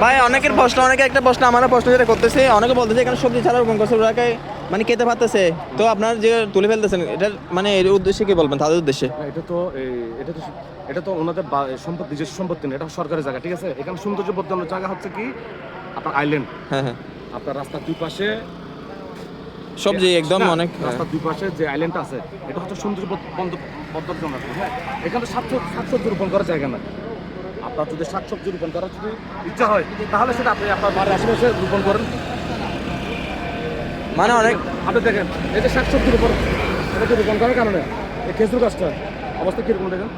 ভাই অনেকের প্রশ্ন অনেকে একটা প্রশ্ন আমারও প্রশ্ন যেটা করতেছে অনেকে বলতেছে এখানে সবজি ছাড়া রোপণ করছে ওরাকে মানে খেতে পারতেছে? তো আপনার যে তুলে ফেলতেছেন এটা মানে এর উদ্দেশ্যে কি বলবেন তাদের উদ্দেশ্যে? এটা তো এটা তো এটা তো ওনাদের সম্পত্তি নিজস্ব সম্পত্তি না এটা সরকারি জায়গা ঠিক আছে? এখানে সৌন্দর্য বর্ধনের জায়গা হচ্ছে কি? আপনার আইল্যান্ড হ্যাঁ হ্যাঁ। আপনার রাস্তার দুই পাশে সবজি একদম অনেক হ্যাঁ। রাস্তার দুই পাশে যে আইল্যান্ডটা আছে এটা হচ্ছে সৌন্দর্য জন্য হ্যাঁ? এখানে শাকসবজি শাকসবজি রোপণ করার জায়গা না আপনার যদি শাকসবজি রোপণ করার যদি ইচ্ছা হয় তাহলে সেটা আপনি আপনার বাড়ির আশেপাশে রোপণ করেন। মানে অনেক আপনি দেখেন এই যে শাকসবজি রোপণ এটা কি রোপণ করার কারণে? এই খেজুর গাছটা অবস্থা কীরকম দেখেন?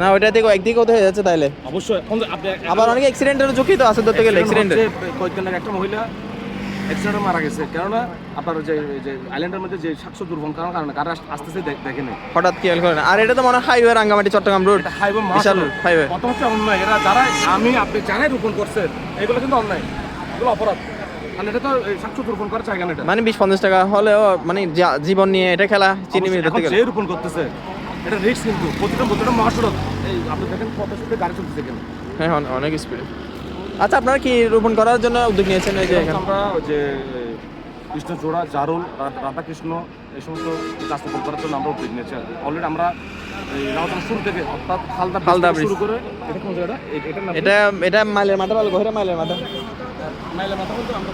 না ওইটা থেকে একদিকে কোথায় হয়ে যাচ্ছে তাইলে। অবশ্যই আপনি আবার অনেক অ্যাক্সিডেন্টের ঝুঁকি তো আছে ধরতে গেলে অ্যাক্সিডেন্টের কয়েকদিন আগে একটা মহিলা অ্যাক্সিডেন্টে মারা গেছে। কেননা আপনার যে যে আইল্যান্ডের মধ্যে যে শাকসবজি রোপণ করার কারণে কারা আসতেছে দেখ- দেখে নেই। হঠাৎ খেয়াল করেন আর এটা তো মনে হয় highway Rangamati Chattogram road highway বিশাল হাইওয়ে কত হচ্ছে অন্যায়। এরা যারা আমি আপনি জানাই রোপণ করছেন এগুলো কিন্তু অন্যায়। এগুলো অপরাধ। কারণ মানে বিশ পঞ্চাশ টাকা হলেও মানে জীবন নিয়ে এটা খেলা চিনি মিল অবশ্যই, ধরতে এখন গেলে। যে রোপণ করতেছে এটা রিস্ক কিন্তু। প্রতিটা প্রতিটা মহাসড়ক। এই আপনি দেখেন কত স্পিডে গাড়ি চলতেছে এখানে। হ্যাঁ অনেক স্পিড আচ্ছা আপনারা কি রোপণ করার জন্য উদ্যোগ নিয়েছেন এই যে আমরা ওই যে কৃষ্ণচূড়া জারুল রাধাকৃষ্ণ এই সমস্ত গাছ রোপণ করার জন্য আমরা উদ্যোগ নিয়েছি। অলরেডি আমরা শুরু থেকে অর্থাৎ হালদা হালদা হালদা শুরু করে এটা এটা এটা মাইলের মাথা বলো গহিরা মাইলের মাথা। মাইলের মাথা বলতে আমরা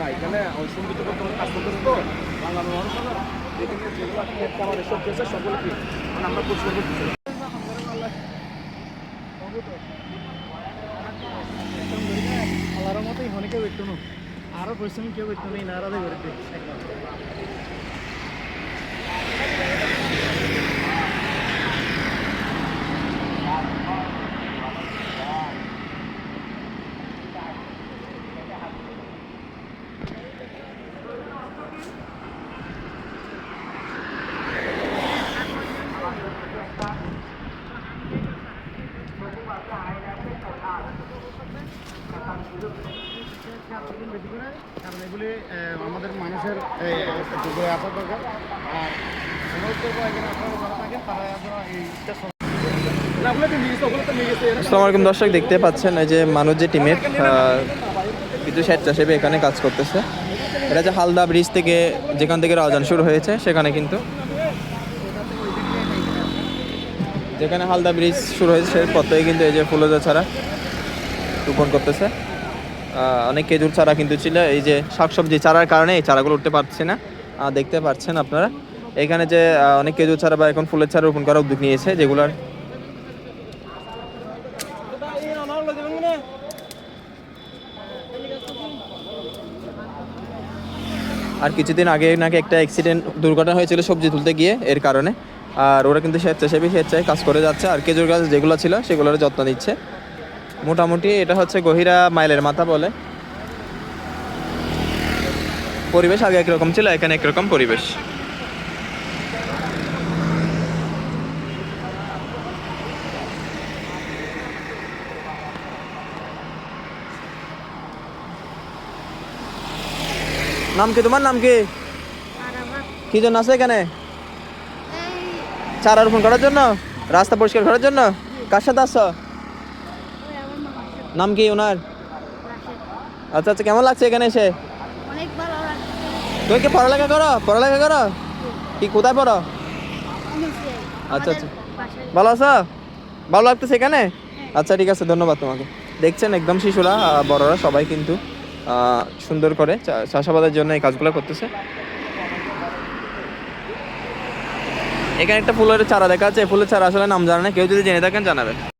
না এখানে সংগীত কাজ করতেছে তো, বাংলা মানুষ সব পেয়েছে সবগুলো মানে আমরা পরিষ্কার করতেছি। আল্লাহর মতোই অনেকে বেতন আরও পরিশ্রমী কেউ বেতন নেই নারাদে করতে আমাদের মানুষের দরকার আর সমস্ত এখানে আপনারা যারা থাকেন তারা যেন এইটা না ওগুলো তো নিয়ে গেছে ওগুলো তো নিয়ে গেছে এরা আসসালামু আলাইকুম দর্শক, দেখতে পাচ্ছেন এই যে মানুষ যে টিমের কিছু স্বেচ্ছাসেবী এখানে কাজ করতেছে। এটা যে হালদা ব্রিজ থেকে যেখান থেকে রাজান শুরু হয়েছে, সেখানে কিন্তু যেখানে হালদা ব্রিজ শুরু হয়েছে, সেই পথ কিন্তু এই যে ফুলজা ছাড়া রোপণ করতেছে। অনেক খেজুর চারা কিন্তু ছিল। এই যে শাকসবজি চারার কারণে এই চারাগুলো উঠতে পারছে না। দেখতে পাচ্ছেন আপনারা। এখানে যে অনেক খেজুর চারা বা এখন ফুলের চারা রোপণ করার উদ্যোগ নিয়েছে যেগুলোর আর কিছুদিন আগে নাকি একটা অ্যাক্সিডেন্ট দুর্ঘটনা হয়েছিল সবজি তুলতে গিয়ে, এর কারণে। আর ওরা কিন্তু স্বেচ্ছাসেবী, স্বেচ্ছায় কাজ করে যাচ্ছে। আর খেজুর গাছ যেগুলো ছিল, সেগুলোর যত্ন নিচ্ছে। মোটামুটি এটা হচ্ছে গহিরা মাইলের মাথা বলে। পরিবেশ আগে একরকম ছিল এখানে একরকম পরিবেশ। নাম কি তোমার? নাম কি? কি জন্য আছে এখানে? চারা রোপণ করার জন্য? রাস্তা পরিষ্কার করার জন্য? কার সাথে আসছো নাম কি ওনার? আচ্ছা আচ্ছা কেমন লাগছে এখানে এসে? তুমি কি পড়ালেখা করো? পড়ালেখা করো? কি কোথায় পড়ো? আচ্ছা, আচ্ছা। ভালো আছো? ভালো লাগতেছে এখানে? আচ্ছা ঠিক আছে ধন্যবাদ তোমাকে। দেখছেন একদম শিশুরা বড়রা সবাই কিন্তু সুন্দর করে চাষাবাদের জন্য এই কাজগুলো করতেছে। এখানে একটা ফুলের চারা দেখা যাচ্ছে। ফুলের চারা আসলে নাম জানে না। কেউ যদি জেনে থাকেন জানাবেন।